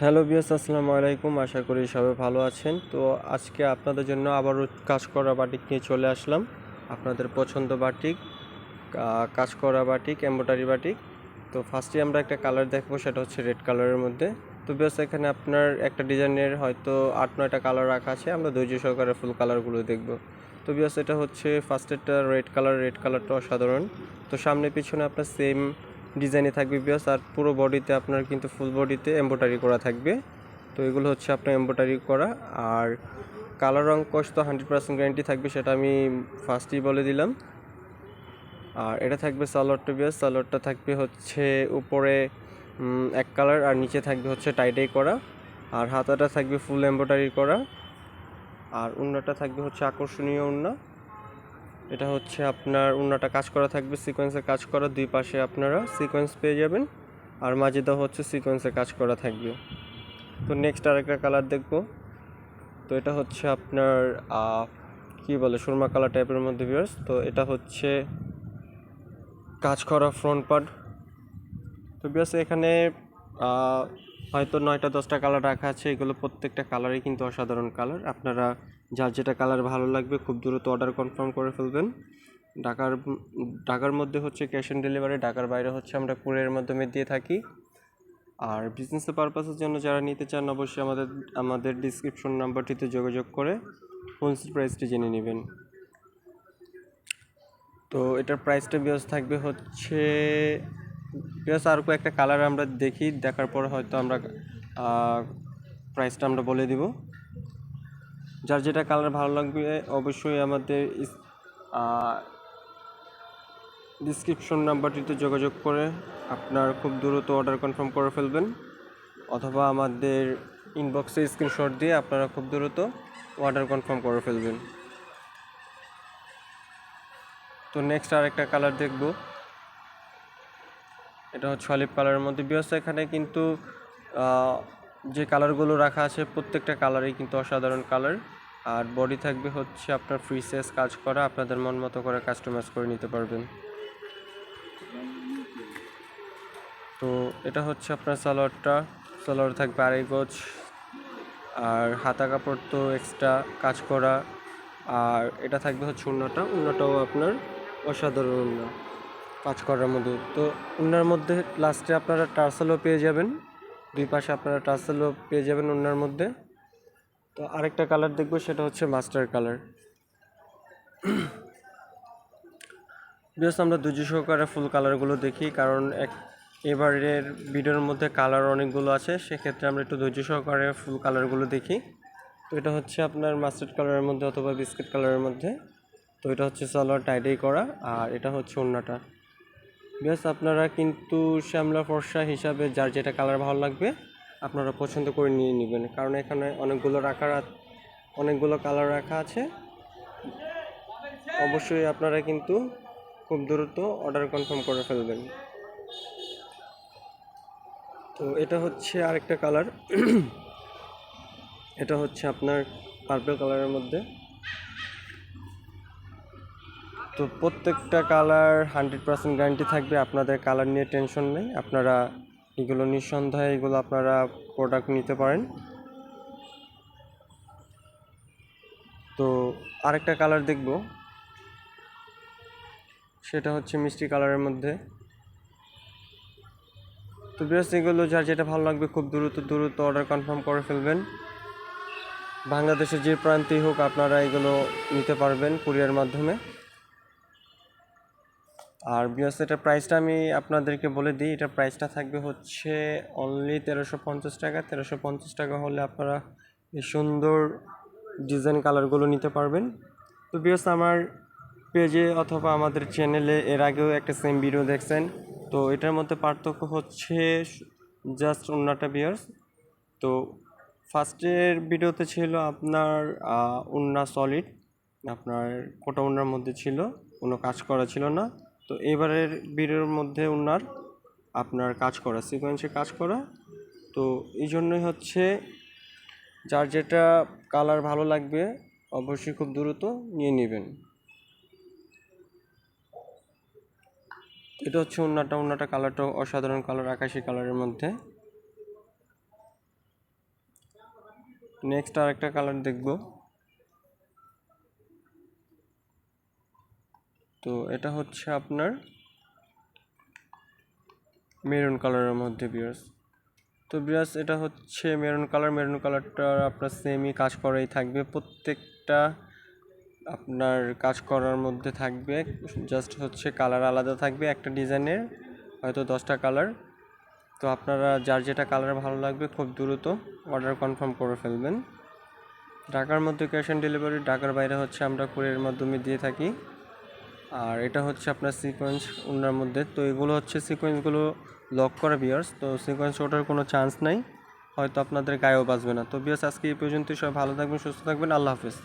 Hello বিয়াস আসসালামু আলাইকুম। আশা করি সবাই ভালো আছেন। তো আজকে আপনাদের জন্য আবারও কাজ করা বাটিক নিয়ে চলে আসলাম। আপনাদের পছন্দ বাটিক কাজ করা বাটিক এম্বোটারি বাটিক। তো ফার্স্টে আমরা একটা কালার দেখব, সেটা হচ্ছে রেড কালারের মধ্যে। তো বিয়াস এখানে আপনার একটা ডিজাইনের হয়তো আট, নয়টা কালার রাখা আছে। আমরা ধৈর্য সহকারে ফুল কালারগুলো দেখব। তো বিয়াস এটা হচ্ছে ফার্স্টেরটা রেড কালার রেড কালারটা অসাধারণ। তো সামনে পিছনে আপনার সেম ডিজাইনে থাকবে বিয়াস, আর পুরো বডিতে আপনার কিন্তু ফুল বডিতে এম্বোটারি করা থাকবে। তো এগুলো হচ্ছে আপনার এম্বোটারি করা, আর কালার রং কষ তো হান্ড্রেড পার্সেন্ট গ্যারান্টি থাকবে, সেটা আমি ফার্স্টেই বলে দিলাম। আর এটা থাকবে সালোয়ারটা বিয়াস সালোয়ারটা থাকবে হচ্ছে উপরে এক কালার আর নিচে থাকবে হচ্ছে টাইটাই করা। আর হাতাটা থাকবে ফুল এম্বোটারি করা। আর উন্নাটা থাকবে হচ্ছে আকর্ষণীয় উন্না। এটা হচ্ছে আপনার উন্নাটা কাজ করা থাকবে সিকোয়েন্সে কাজ করা, দুই পাশে আপনারা সিকোয়েন্স পেয়ে যাবেন। আর মাঝেটা হচ্ছে সিকোয়েন্সে কাজ করা থাকবে। তো নেক্সট আরেকটা কালার দেখব। তো এটা হচ্ছে আপনার কি বলে, সুরমা কালার টাইপের মধ্যে ভিউয়ার্স তো এটা হচ্ছে কাজ করা ফ্রন্ট পার্ট তো বিয়াস এখানে হয়তো নয়টা, দশটা কালার রাখা আছে, এগুলো প্রত্যেকটা কালারই কিন্তু অসাধারণ কালার আপনারা যার যেটা কালার ভালো লাগবে খুব দ্রুত অর্ডার কনফার্ম করে ফেলবেন। ঢাকার ঢাকার মধ্যে হচ্ছে ক্যাশ অন ডেলিভারি ঢাকার বাইরে হচ্ছে আমরা কুরিয়ারের মাধ্যমে দিয়ে থাকি। আর বিজনেসের পারপাসের জন্য যারা নিতে চান, অবশ্যই আমাদের আমাদের ডিসক্রিপশন নাম্বারটিতে যোগাযোগ করে হোলসেল প্রাইসটি জেনে নেবেন। তো এটার প্রাইসটা বিয়াস থাকবে হচ্ছে বিয়াস আর কয়েকটা কালার আমরা দেখি, দেখার পর হয়তো আমরা প্রাইসটা আমরা বলে দিব। যার যেটা কালার ভালো লাগবে, অবশ্যই আমাদের ডিসক্রিপশন নাম্বারটিতে যোগাযোগ করে আপনার খুব দ্রুত অর্ডার কনফার্ম করে ফেলবেন, অথবা আমাদের ইনবক্সে স্ক্রিনশট দিয়ে আপনারা খুব দ্রুত অর্ডার কনফার্ম করে ফেলবেন। তো নেক্সট আরেকটা কালার দেখব। এটা হচ্ছে অলিভ কালারের মধ্যে। বিয়স এখানে কিন্তু যে কালারগুলো রাখা আছে, প্রত্যেকটা কালারই কিন্তু অসাধারণ কালার আর বডি থাকবে হচ্ছে আপনার ফ্রি সাইজ কাজ করা। আপনাদের মন মতো করে কাস্টমাইজ করে নিতে পারবেন। তো এটা হচ্ছে আপনার সালোয়ারটা। সালোয়ার থাকবে আড়াই গজ। আর হাতা কাপড় তো এক্সট্রা কাজ করা। আর এটা থাকবে হচ্ছে উন্নাটা। উন্নাটাও আপনার অসাধারণ। উন্না কাজ করার মধ্যে। তো ওনার মধ্যে লাস্টে আপনারা টার্সেলও পেয়ে যাবেন। দুই পাশে আপনারা টার্সেলও পেয়ে যাবেন ওনার মধ্যে। তো আরেকটা কালার দেখব, সেটা হচ্ছে মাস্টার কালার জাস্ট আমরা দুজি সহকারে ফুল কালারগুলো দেখি, কারণ এক, এবারের ভিডিওর মধ্যে কালার অনেকগুলো আছে, সেক্ষেত্রে আমরা একটু ধৈর্য সহকারে ফুল কালারগুলো দেখি। তো এটা হচ্ছে আপনার মাস্টার্ড কালারের মধ্যে অথবা বিস্কিট কালারের মধ্যে। তো এটা হচ্ছে সালোয়ার টাইডাই করা, আর এটা হচ্ছে অন্যটা বেশ আপনারা কিন্তু শ্যামলা ফর্সা হিসাবে যার যেটা কালার ভালো লাগবে, আপনারা পছন্দ করে নিয়ে নেবেন। কারণ এখানে অনেকগুলো রাখার অনেকগুলো কালার রাখা আছে। অবশ্যই আপনারা কিন্তু খুব দ্রুত অর্ডার কনফার্ম করে ফেলবেন। তো এটা হচ্ছে আরেকটা কালার এটা হচ্ছে আপনার পার্পল কালারের মধ্যে। তো প্রত্যেকটা কালার হান্ড্রেড পার্সেন্ট গ্যারান্টি থাকবে, আপনাদের কালার নিয়ে টেনশন নেই। আপনারা এগুলো নিঃসন্দেহে এগুলো আপনারা প্রোডাক্ট নিতে পারেন। তো আরেকটা কালার দেখব। সেটা হচ্ছে মিষ্টি কালারের মধ্যে। তো বেশ এগুলো যার যেটা ভালো লাগবে খুব দ্রুত দ্রুত অর্ডার কনফার্ম করে ফেলবেন। বাংলাদেশের যে প্রান্তেই হোক আপনারা এগুলো নিতে পারবেন কুরিয়ার মাধ্যমে। আর বিয়াস এটার প্রাইসটা আমি আপনাদেরকে বলে দিই। এটার প্রাইসটা থাকবে হচ্ছে অনলি তেরোশো পঞ্চাশ টাকা। তেরোশো পঞ্চাশ টাকা হলে আপনারা এই সুন্দর ডিজাইন কালারগুলো নিতে পারবেন। তো বিয়াস আমার পেজে অথবা আমাদের চ্যানেলে এর আগেও একটা সেম ভিডিও দেখছেন। তো এটার মধ্যে পার্থক্য হচ্ছে জাস্ট অন্যটা বিয়ার্স। তো ফার্স্টের ভিডিওতে ছিল আপনার উন্না সলিড আপনার কোটা উন্নার মধ্যে ছিল। কোনো কাজ করা ছিল না। তো এবারের ভিডিওর মধ্যে ওনার আপনার কাজ করা সিকোয়েন্সে কাজ করা। তো এই জন্যই হচ্ছে যার যেটা কালার ভালো লাগবে অবশ্যই খুব দ্রুত নিয়ে নেবেন। এটা হচ্ছে উন্নাটা উন্নাটা কালারটা অসাধারণ কালার আকাশি কালারের মধ্যে। নেক্সট আরেকটা কালার দেখব। তো এটা হচ্ছে আপনার মেরুন কালারের মধ্যে বিয়ার্স। তো বিয়ার্স, এটা হচ্ছে মেরুন কালার মেরুন কালারটা আপনার সেমই কাজ করাই থাকবে। প্রত্যেকটা আপনার কাজ করার মধ্যে থাকবে জাস্ট হচ্ছে কালার আলাদা থাকবে একটা ডিজাইনের হয়তো দশটা কালার তো আপনারা যার যেটা কালার ভালো লাগবে খুব দ্রুত অর্ডার কনফার্ম করে ফেলবেন। ঢাকার মধ্যে ক্যাশ অন ডেলিভারি ঢাকার বাইরে হচ্ছে আমরা কুরিয়ার মাধ্যমে দিয়ে থাকি। আর এটা হচ্ছে আপনার সিকোয়েন্স ওনার মধ্যে। তো এগুলো হচ্ছে সিকোয়েন্সগুলো লক করা বিয়ার্স তো সিকোয়েন্স ওঠার কোনো চান্স নাই। হয়তো আপনাদের গায়েও বাঁচবে না। তো বিয়ার্স আজকে এই পর্যন্তই। সবাই ভালো থাকবেন, সুস্থ থাকবেন। আল্লাহ হাফেজ।